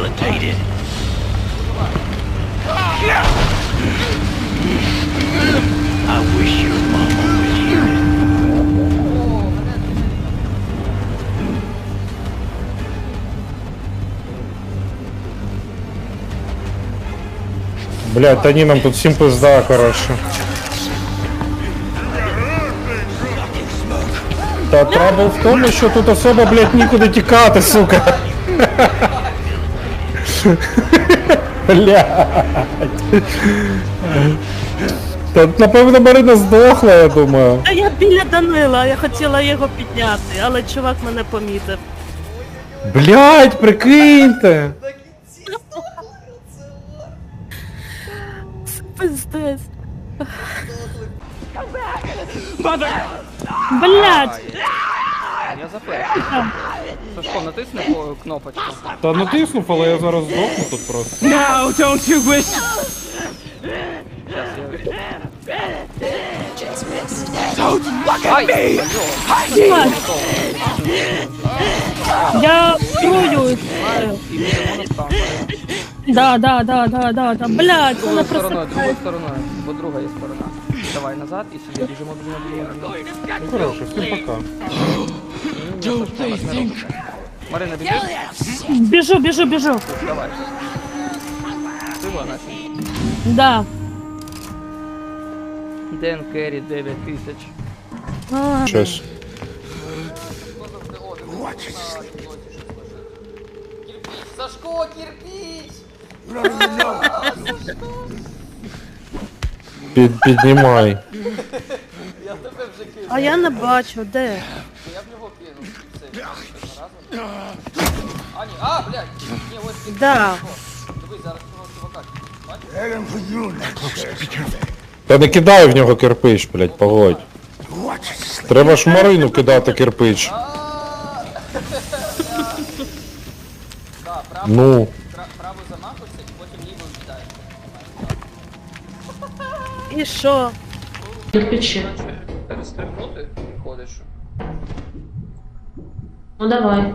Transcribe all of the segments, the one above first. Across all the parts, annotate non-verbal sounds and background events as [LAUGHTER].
rehabilitated. I wish your mama was here. Блять, они нам тут всем пизда, короче. Да трабл в том, еще тут особо, блядь, никуда текаты, сука. Блядь. Та напевно Марина здохла, я думаю. А я біля Данила, я хотіла його підняти, але чувак мене помітив. Блядь, прикиньте. Пиздець. Блять! Я запевнив. Сашко, натисни по- кнопочку. Та натиснув, але я зараз здохну тут просто. [LAUGHS] Щас я... Ай! Я трую. І біжимо на стан. Да, да, да, да, да, да. Блять, вона Другою стороною, просто. другою стороною, бо друга є сторона. Давай назад и сюда. Бежим, бежим, бежим. Ну хорошо, всем пока. Марина, бежишь? Бежу, бежу, бежу. Давай. Ты его нафиг. Да. Дэн Кэрри 9000. Сейчас. Сашко, кирпич! Під, піднімай. а я не бачу, де. Я б його кинув. Все, разом. А, ні, а, блядь! Ні, ось він. Да. Дивись, зараз цього чувака. Бачиш? Та не кидай в нього кирпич, блядь, погодь. Треба ж в Марину кидати кирпич. Ну, І що? Кирпичи. Перестрибнути ходиш. Ну давай.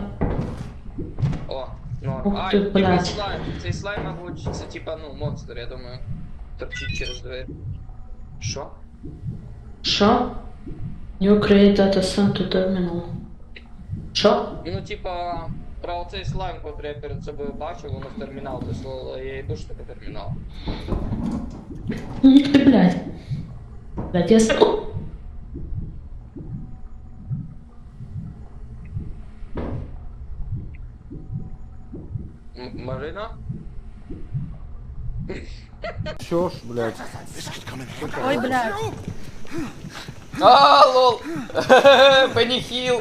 О, норм. Ух А, ти, блядь. слайм. Цей слайм, мабуть, це типа, ну, монстр, я думаю. Торчить через двері. Що? Що? New create data center terminal. Що? Ну, типа, про оцей слайм, який я перед собою бачив, воно в термінал дослало, я йду ж таки термінал. Ну, Ник ты, блядь. Блядь, я сам... Марина? Чё ж, блядь? Ой, блядь. А, лол! [LAUGHS] Панихил!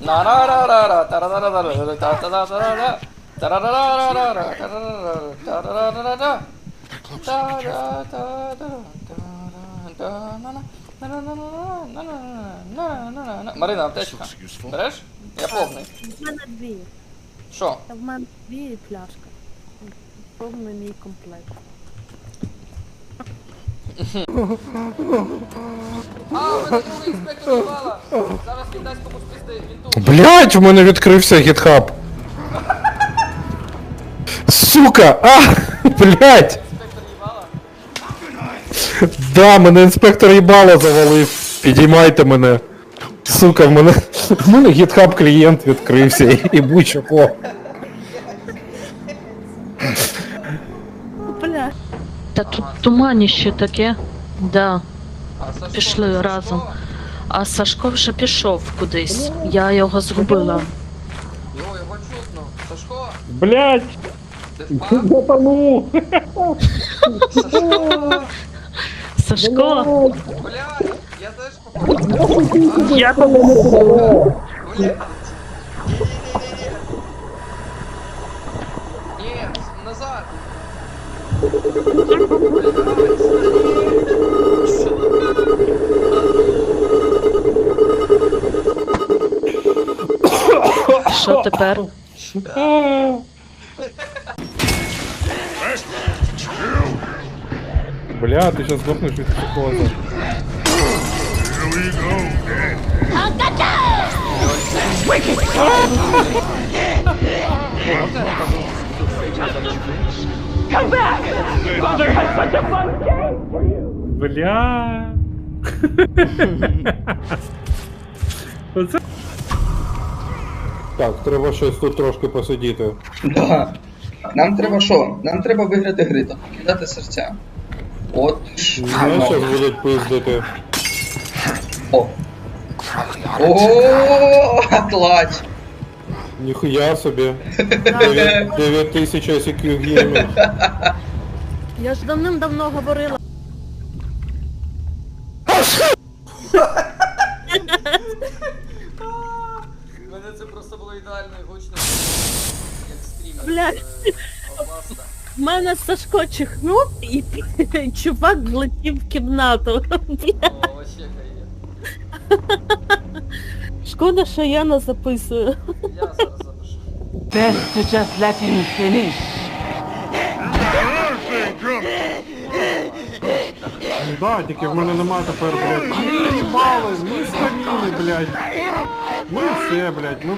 Нарарарара, тарарарара, тарарарара, тарарарара, тарарарара, тарарарара, тарарарара, Марина, аптечка. Береш? Я повний. В мене дві. Що? Та в мене дві і пляшка. Повний мій комплект. А, мене другий інспектор їбала! Зараз він дасть комусь пизди, він тут. Блять, в мене відкрився гітхаб. Сука! А! Блять! Да, мене інспектор їбало завалив. Підіймайте мене. Сука, в мене. В мене гітхаб клієнт відкрився і будь-що. Бля. Та тут туманіще таке. Да. Пішли разом. А Сашко вже пішов кудись. Я його згубила. Йо, його чутно. Сашко, Блять! ти впав? Сашко! Сашко! Блядь, я теж попав. Я Блядь. Назад. Що тепер? Бля, ти зараз здохнеш від психоза. Бля. Так, треба щось тут трошки посидіти. Да. Нам треба що? Нам треба виграти гри, тобто кидати серця. От. Ну, зараз будуть пиздити. О. О, клач. Ніхуя собі. [LAUGHS] 9 тисяч ICQ геймів. Я ж давним-давно говорила. Мене Сашко чихнув і [LAUGHS] чувак влетів в кімнату. [LAUGHS] Шкода, що я не записую. Я зараз запишу. Best to just let him finish. Да, тільки в мене немає тепер, блядь. Ми в'їбали, ми стаміни, блядь. Ми все, блядь, ми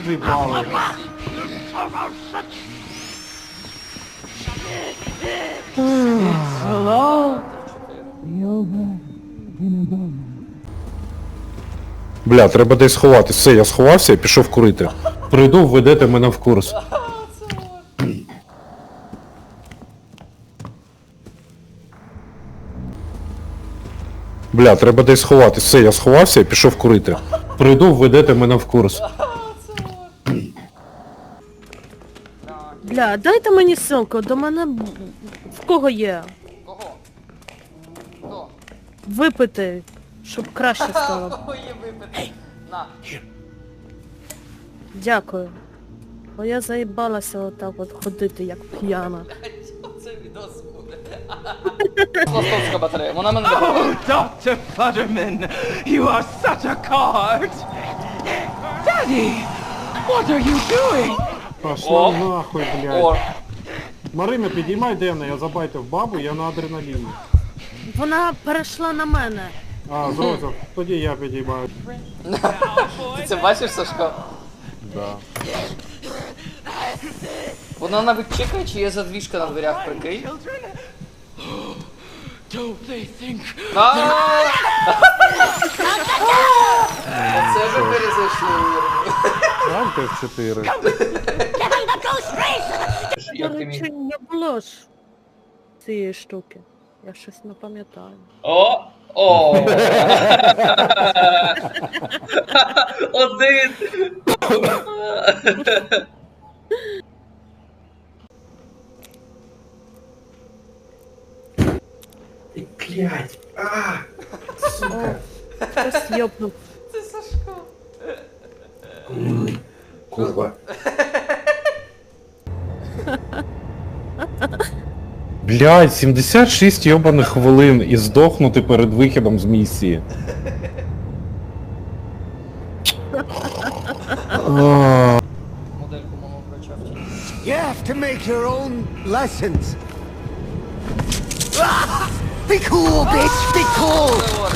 Бля, треба десь сховатись. Все, я сховався і пішов курити. Прийду, введете мене в курс. Бля, треба десь сховатись. Все, я сховався і пішов курити. Прийду, введете мене в курс. Бля, дайте мені ссылку, до мене в кого є. Випити, щоб краще стало. Є випити? На. Дякую. Бо я заїбалася отак от ходити, як п'яна. [LAUGHS] Це відос буде. [LAUGHS] Пластовська батарея, вона мене не. Oh, Dr. Futterman, you are such a card! Daddy, what are you doing? Пошла О. нахуй, О, Марина, підіймай Дена, я забайтив бабу, я на адреналіні. Вона перейшла на мене. А, зрозумів, тоді я підіймаю. ти це бачиш, Сашко? Да. Вона навіть чекає, чи є задвіжка на дверях, прикинь. А! Оце ви перезайшли. Альте в 4. Як ти? Короче, не було ж цієї штуки. Я щось не пам'ятаю. О! О! Один! Хтось йобнув. Це Сашко. Курва. [LAUGHS] Блядь, 76 йобаних хвилин і здохнути перед вихідом з місії. А, Модельку мого врача вчить. You have to make your own lessons. Ah! Be cool, bitch! Be cool!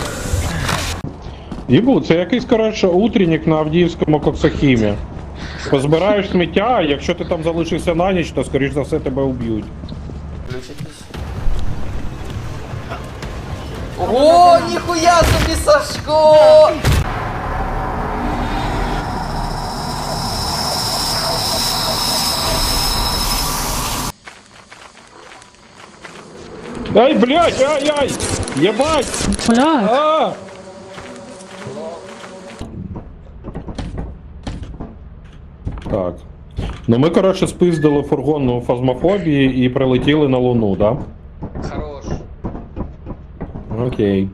Ібу, це якийсь, коротше, утренник на Авдіївському коксохімі. Позбираєш сміття, а якщо ти там залишишся на ніч, то скоріш за все тебе уб'ють. Включитись. Ого, ніхуя собі Сашко! Ай, блядь, ай-ай! Єбать! Бля, А! Так. Ну ми, коротше, спиздили фургонну фазмофобії і прилетіли на Луну, да? Хорош. Окей.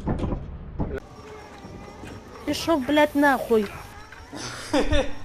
Пішов, блядь, нахуй. [LAUGHS]